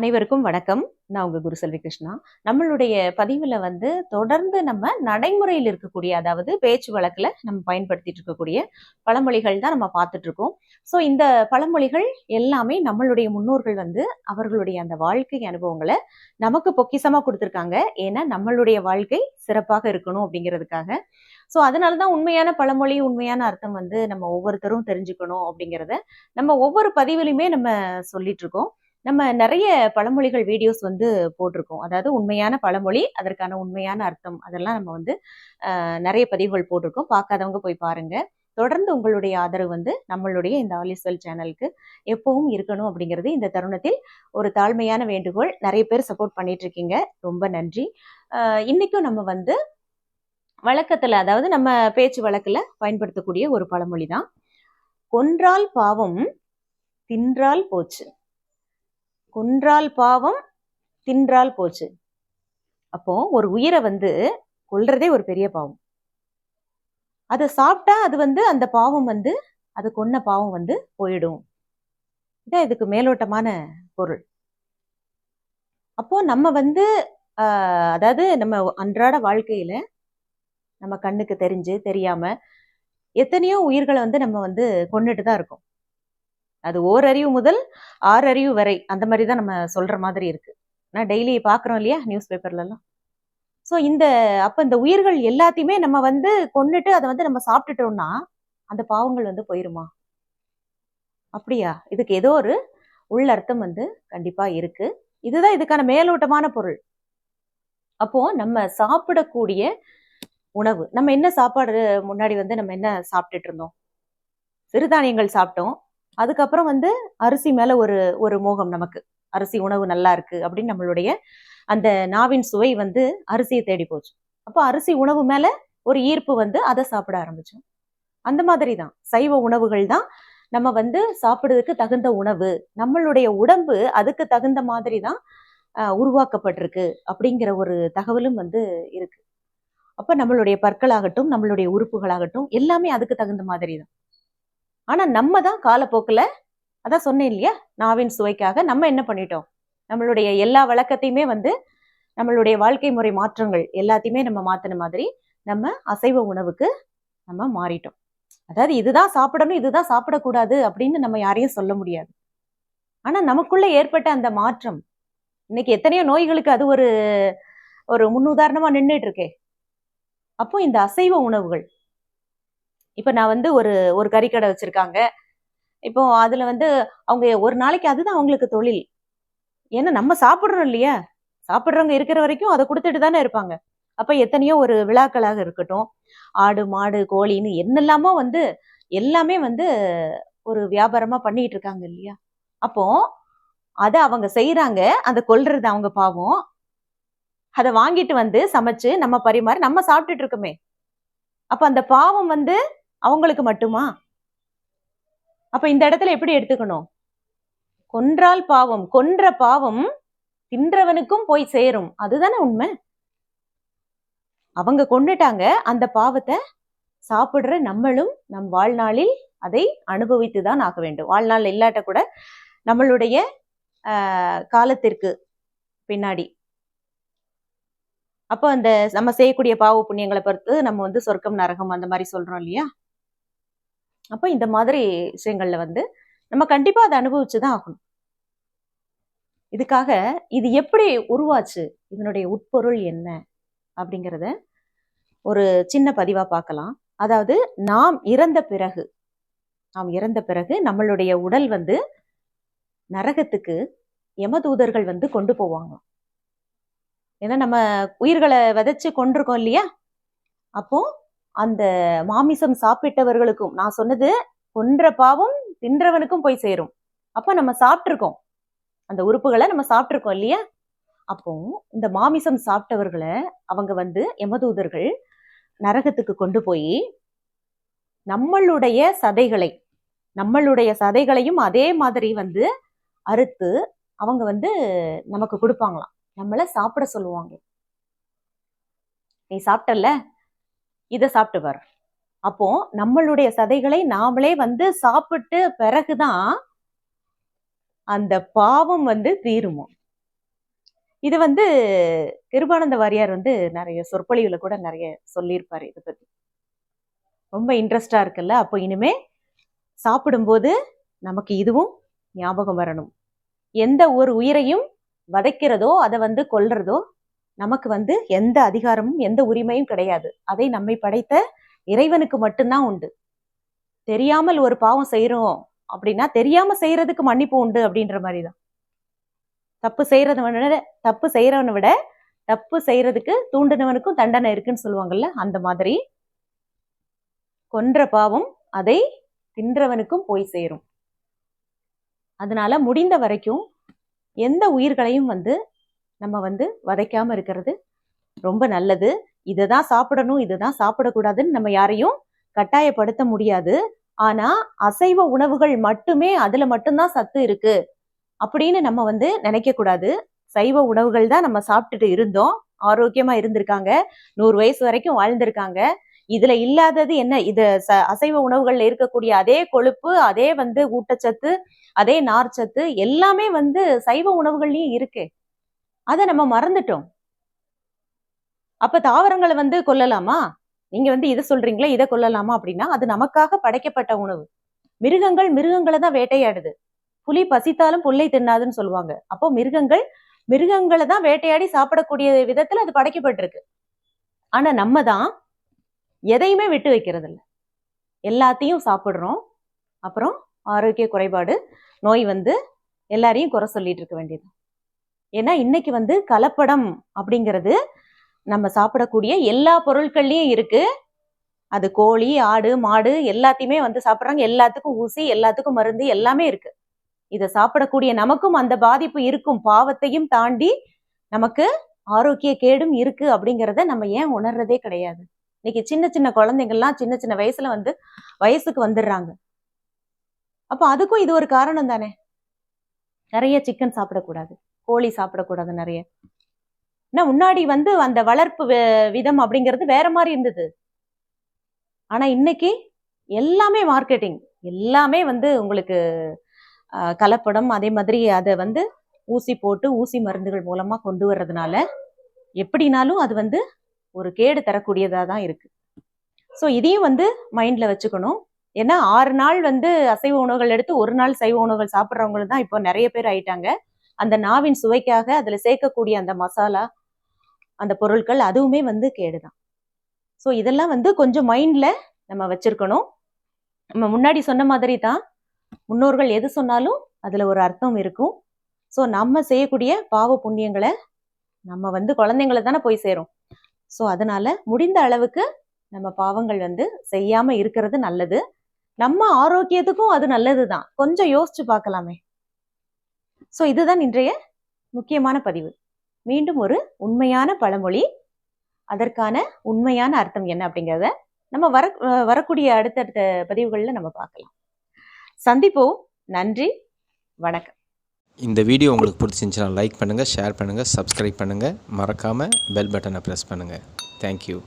அனைவருக்கும் வணக்கம். நான் உங்க குரு செல்வி கிருஷ்ணா. நம்மளுடைய பதிவுல வந்து தொடர்ந்து நம்ம நடைமுறையில் இருக்கக்கூடிய அதாவது பேச்சு வழக்குல நம்ம பயன்படுத்திட்டு இருக்கக்கூடிய பழமொழிகள் தான் நம்ம பார்த்துட்டு இருக்கோம். ஸோ இந்த பழமொழிகள் எல்லாமே நம்மளுடைய முன்னோர்கள் வந்து அவர்களுடைய அந்த வாழ்க்கை அனுபவங்களை நமக்கு பொக்கிசமா கொடுத்துருக்காங்க. ஏன்னா நம்மளுடைய வாழ்க்கை சிறப்பாக இருக்கணும் அப்படிங்கிறதுக்காக. ஸோ அதனால தான் உண்மையான பழமொழி உண்மையான அர்த்தம் வந்து நம்ம ஒவ்வொருத்தரும் தெரிஞ்சுக்கணும் அப்படிங்கிறத நம்ம ஒவ்வொரு பதிவிலையுமே நம்ம சொல்லிட்டு இருக்கோம். நம்ம நிறைய பழமொழிகள் வீடியோஸ் வந்து போட்டிருக்கோம். அதாவது உண்மையான பழமொழி அதற்கான உண்மையான அர்த்தம் அதெல்லாம் நம்ம வந்து நிறைய பதிவுகள் போட்டிருக்கோம். பார்க்காதவங்க போய் பாருங்க. தொடர்ந்து உங்களுடைய ஆதரவு வந்து நம்மளுடைய இந்த ஆலிஸ்வெல் சேனலுக்கு எப்பவும் இருக்கணும் அப்படிங்கிறது இந்த தருணத்தில் ஒரு தாழ்மையான வேண்டுகோள். நிறைய பேர் சப்போர்ட் பண்ணிட்டு இருக்கீங்க. ரொம்ப நன்றி. இன்னைக்கும் நம்ம வந்து வழக்கத்துல அதாவது நம்ம பேச்சு வழக்குல பயன்படுத்தக்கூடிய ஒரு பழமொழி தான் கொன்றால் பாவம் தின்றால் போச்சு. கொன்றால் பாவம் தின்றால் போச்சு. அப்போ ஒரு உயிரை வந்து கொல்றதே ஒரு பெரிய பாவம். அதை சாப்பிட்டா அது வந்து அந்த பாவம் வந்து அது கொன்ன பாவம் வந்து போயிடும். இதான் இதுக்கு மேலோட்டமான பொருள். அப்போ நம்ம வந்து அதாவது நம்ம அன்றாட வாழ்க்கையில நம்ம கண்ணுக்கு தெரிஞ்சு தெரியாம எத்தனையோ உயிர்களை வந்து நம்ம வந்து கொண்டுட்டு தான் இருக்கோம். அது ஓரறிவு முதல் ஆறறிவு வரை. அந்த மாதிரி தான் நம்ம சொல்ற மாதிரி இருக்கு. நான் டெய்லி பார்க்குறோம் இல்லையா? நியூஸ் பேப்பர்லலாம் ஸோ இந்த அப்போ இந்த உயிர்கள் எல்லாத்தையுமே நம்ம வந்து கொண்டுட்டு அதை வந்து நம்ம சாப்பிட்டுட்டோம்னா அந்த பாவங்கள் வந்து போயிருமா? அப்படியா? இதுக்கு ஏதோ ஒரு உள்ளர்த்தம் வந்து கண்டிப்பா இருக்கு. இதுதான் இதுக்கான மேலோட்டமான பொருள். அப்போ நம்ம சாப்பிடக்கூடிய உணவு நம்ம என்ன சாப்பாடு முன்னாடி வந்து நம்ம என்ன சாப்பிட்டுட்டு இருந்தோம்? சிறுதானியங்கள் சாப்பிட்டோம். அதுக்கப்புறம் வந்து அரிசி மேல ஒரு ஒரு மோகம் நமக்கு. அரிசி உணவு நல்லா இருக்கு அப்படின்னு நம்மளுடைய அந்த நாவின் சுவை வந்து அரிசியை தேடி போச்சு. அப்போ அரிசி உணவு மேல ஒரு ஈர்ப்பு வந்து அதை சாப்பிட ஆரம்பிச்சோம் அந்த மாதிரி தான் சைவ உணவுகள் தான் நம்ம வந்து சாப்பிடுறதுக்கு தகுந்த உணவு. நம்மளுடைய உடம்பு அதுக்கு தகுந்த மாதிரி தான் ஆஹ், உருவாக்கப்பட்டிருக்கு அப்படிங்கிற ஒரு தகவலும் வந்து இருக்கு. அப்ப நம்மளுடைய பற்களாகட்டும் நம்மளுடைய உறுப்புகளாகட்டும் எல்லாமே அதுக்கு தகுந்த மாதிரி தான் ஆனால் நம்ம தான் காலப்போக்கில் அதான் சொன்னேன் இல்லையா நாவின் சுவைக்காக நம்ம என்ன பண்ணிட்டோம்? நம்மளுடைய எல்லா வழக்கத்தையுமே வந்து நம்மளுடைய வாழ்க்கை முறை மாற்றங்கள் எல்லாத்தையுமே நம்ம மாற்றின மாதிரி நம்ம அசைவ உணவுக்கு நம்ம மாறிட்டோம். அதாவது இதுதான் சாப்பிடணும் இதுதான் சாப்பிடக்கூடாது அப்படின்னு நம்ம யாரையும் சொல்ல முடியாது. ஆனால் நமக்குள்ளே ஏற்பட்ட அந்த மாற்றம் இன்னைக்கு எத்தனையோ நோய்களுக்கு அது ஒரு ஒரு முன்னுதாரணமாக நின்றுட்டு இருக்கே. அப்போ இந்த அசைவ உணவுகள் இப்போ நான் வந்து ஒரு ஒரு கறிக்கடை வச்சிருக்காங்க. இப்போ அதுல வந்து அவங்க ஒரு நாளைக்கு அதுதான் அவங்களுக்கு தொழில். ஏன்னா நம்ம சாப்பிட்றோம் இல்லையா? சாப்பிட்றவங்க இருக்கிற வரைக்கும் அதை கொடுத்துட்டு தானே இருப்பாங்க. அப்ப எத்தனையோ ஒரு விழாக்களாக இருக்கட்டும் ஆடு மாடு கோழின்னு என்னெல்லாமோ வந்து எல்லாமே வந்து ஒரு வியாபாரமா பண்ணிட்டு இருக்காங்க இல்லையா? அப்போ அதை அவங்க செய்யறாங்க அதை கொல்றது அவங்க பாவம். அதை வாங்கிட்டு வந்து சமைச்சு நம்ம பரிமாறி நம்ம சாப்பிட்டுட்டு இருக்கோமே. அப்ப அந்த பாவம் வந்து அவங்களுக்கு மட்டுமா? அப்ப இந்த இடத்துல எப்படி எடுத்துக்கணும்? கொன்றால் பாவம் கொன்ற பாவம் தின்றவனுக்கும் போய் சேரும். அதுதானே உண்மை? அவங்க கொண்டுட்டாங்க அந்த பாவத்தை சாப்பிடுற நம்மளும் நம் வாழ்நாளில் அதை அனுபவித்து தான் ஆக வேண்டும். வாழ்நாள் இல்லாட்ட கூட நம்மளுடைய காலத்திற்கு பின்னாடி. அப்போ அந்த நம்ம செய்யக்கூடிய பாவ புண்ணியங்களை பொறுத்து நம்ம வந்து சொர்க்கம் நரகம் அந்த மாதிரி சொல்றோம் இல்லையா? அப்போ இந்த மாதிரி விஷயங்களில் வந்து நம்ம கண்டிப்பாக அதை அனுபவிச்சுதான் ஆகணும். இதுக்காக இது எப்படி உருவாச்சு? இதனுடைய உட்பொருள் என்ன? அப்படிங்கிறத ஒரு சின்ன பதிவாக பார்க்கலாம். அதாவது நாம் இறந்த பிறகு நாம் இறந்த பிறகு நம்மளுடைய உடல் வந்து நரகத்துக்கு யமதூதர்கள் வந்து கொண்டு போவாங்க. ஏன்னா நம்ம உயிர்களை விதைச்சு கொண்டிருக்கோம் இல்லையா? அப்போ அந்த மாமிசம் சாப்பிட்டவர்களுக்கும் நான் சொன்னது கொன்ற பாவம் தின்றவனுக்கும் போய் சேரும். அப்போ நம்ம சாப்பிட்ருக்கோம் அந்த உறுப்புகளை நம்ம சாப்பிட்ருக்கோம் இல்லையா? அப்போ இந்த மாமிசம் சாப்பிட்டவர்களை அவங்க வந்து எமதூதர்கள் நரகத்துக்கு கொண்டு போய் நம்மளுடைய சதைகளை நம்மளுடைய சதைகளையும் அதே மாதிரி வந்து அறுத்து அவங்க வந்து நமக்கு கொடுப்பாங்களாம். நம்மள சாப்பிட சொல்லுவாங்க. நீ சாப்பிட்டல்ல? இதை சாப்பிட்டு வர அப்போ நம்மளுடைய சதைகளை நாமளே வந்து சாப்பிட்டு பிறகுதான் அந்த பாவம் வந்து தீருமோ? இது வந்து கிருபானந்த வாரியார் வந்து நிறைய சொற்பொழிவுல கூட நிறைய சொல்லியிருப்பாரு இதை பத்தி. ரொம்ப இன்ட்ரெஸ்டா இருக்குல்ல? அப்போ இனிமே சாப்பிடும்போது நமக்கு இதுவும் ஞாபகம் வரணும். எந்த ஒரு உயிரையும் வதைக்கிறதோ அதை வந்து கொல்றதோ நமக்கு வந்து எந்த அதிகாரமும் எந்த உரிமையும் கிடையாது. அதை நம்மை படைத்த இறைவனுக்கு மட்டும்தான் உண்டு. தெரியாமல் ஒரு பாவம் செய்யறோம் அப்படின்னா தெரியாம செய்யறதுக்கு மன்னிப்பு உண்டு அப்படின்ற மாதிரி தான் தப்பு செய்யறத விட தப்பு செய்யறவனை விட தப்பு செய்யறதுக்கு தூண்டினவனுக்கும் தண்டனை இருக்குன்னு சொல்லுவாங்கல்ல அந்த மாதிரி கொன்ற பாவம் அதை தின்றவனுக்கும் போய் சேரும். அதனால முடிந்த வரைக்கும் எந்த உயிர்களையும் வந்து நம்ம வந்து வதைக்காம இருக்கிறது ரொம்ப நல்லது. இதை தான் சாப்பிடணும் இதை தான் சாப்பிடக்கூடாதுன்னு நம்ம யாரையும் கட்டாயப்படுத்த முடியாது. ஆனா அசைவ உணவுகள் மட்டுமே அதுல மட்டும்தான் சத்து இருக்கு அப்படின்னு நம்ம வந்து நினைக்க கூடாது சைவ உணவுகள் தான் நம்ம சாப்பிட்டுட்டு இருந்தோம். ஆரோக்கியமா இருந்திருக்காங்க. நூறு வயசு வரைக்கும் வாழ்ந்திருக்காங்க. இதுல இல்லாதது என்ன? இது ச- அசைவ உணவுகள்ல இருக்கக்கூடிய அதே கொழுப்பு அதே வந்து ஊட்டச்சத்து அதே நார்ச்சத்து எல்லாமே வந்து சைவ உணவுகள்லயும் இருக்கு. அதை நம்ம மறந்துட்டோம். அப்ப தாவரங்களை வந்து கொல்லலாமா? நீங்க வந்து இதை சொல்றீங்களா இதை கொல்லலாமா அப்படின்னா அது நமக்காக படைக்கப்பட்ட உணவு. மிருகங்கள் மிருகங்களை தான் வேட்டையாடுது. புலி பசித்தாலும் புல்லை தின்னாதுன்னு சொல்லுவாங்க. அப்போ மிருகங்கள் மிருகங்களை தான் வேட்டையாடி சாப்பிடக்கூடிய விதத்துல அது படைக்கப்பட்டிருக்கு. ஆனா நம்ம தான் எதையுமே விட்டு வைக்கிறது இல்லை எல்லாத்தையும் சாப்பிடுறோம். அப்புறம் ஆரோக்கிய குறைபாடு நோய் வந்து எல்லாரையும் குறை சொல்லிட்டு இருக்க வேண்டியது ஏன்னா இன்னைக்கு வந்து கலப்படம் அப்படிங்கிறது நம்ம சாப்பிடக்கூடிய எல்லா பொருட்கள்லயும் இருக்கு. அது கோழி ஆடு மாடு எல்லாத்தையுமே வந்து சாப்பிட்றாங்க. எல்லாத்துக்கும் ஊசி எல்லாத்துக்கும் மருந்து எல்லாமே இருக்கு. இதை சாப்பிடக்கூடிய நமக்கும் அந்த பாதிப்பு இருக்கும். பாவத்தையும் தாண்டி நமக்கு ஆரோக்கிய கேடும் இருக்கு அப்படிங்கிறத நம்ம ஏன் உணர்றதே கிடையாது. இன்னைக்கு சின்ன சின்ன குழந்தைங்கள்லாம் சின்ன சின்ன வயசுல வந்து வயசுக்கு வந்துடுறாங்க. அப்போ அதுக்கும் இது ஒரு காரணம் தானே? நிறைய சிக்கன் சாப்பிடக்கூடாது. கோழி சாப்பிடக்கூடாது நிறைய. ஏன்னா முன்னாடி வந்து அந்த வளர்ப்பு விதம் அப்படிங்கிறது வேற மாதிரி இருந்தது. ஆனா இன்னைக்கு எல்லாமே மார்க்கெட்டிங் எல்லாமே வந்து உங்களுக்கு கலப்படம் அதே மாதிரி அதை வந்து ஊசி போட்டு ஊசி மருந்துகள் மூலமா கொண்டு வர்றதுனால எப்படினாலும் அது வந்து ஒரு கேடு தரக்கூடியதா தான் இருக்கு. ஸோ இதையும் வந்து மைண்ட்ல வச்சுக்கணும். ஏன்னா ஆறு நாள் வந்து அசைவ உணவுகள் எடுத்து ஒரு நாள் சைவ உணவுகள் சாப்பிட்றவங்களும் தான் இப்போ நிறைய பேர் ஆயிட்டாங்க. அந்த நாவின் சுவைக்காக அதில் சேர்க்கக்கூடிய அந்த மசாலா அந்த பொருட்கள் அதுவுமே வந்து கேடுதான். ஸோ இதெல்லாம் வந்து கொஞ்சம் மைண்டில் நம்ம வச்சுருக்கணும். நம்ம முன்னாடி சொன்ன மாதிரி தான் முன்னோர்கள் எது சொன்னாலும் அதில் ஒரு அர்த்தம் இருக்கும். ஸோ நம்ம செய்யக்கூடிய பாவ புண்ணியங்களை நம்ம வந்து குழந்தைங்களை தானே போய் சேரும். ஸோ அதனால் முடிந்த அளவுக்கு நம்ம பாவங்கள் வந்து செய்யாமல் இருக்கிறது நல்லது. நம்ம ஆரோக்கியத்துக்கும் அது நல்லது தான் கொஞ்சம் யோசிச்சு பார்க்கலாமே. ஸோ இதுதான் இன்றைய முக்கியமான பதிவு. மீண்டும் ஒரு உண்மையான பழமொழி அதற்கான உண்மையான அர்த்தம் என்ன அப்படிங்கிறத நம்ம வர வரக்கூடிய அடுத்தடுத்த பதிவுகளில் நம்ம பார்க்கலாம். சந்திப்போம். நன்றி. வணக்கம். இந்த வீடியோ உங்களுக்கு பிடிச்சிருந்துச்சுன்னா லைக் பண்ணுங்கள் ஷேர் பண்ணுங்கள் சப்ஸ்கிரைப் பண்ணுங்கள் மறக்காமல் பெல் பட்டனை ப்ரெஸ் பண்ணுங்கள் தேங்க்யூ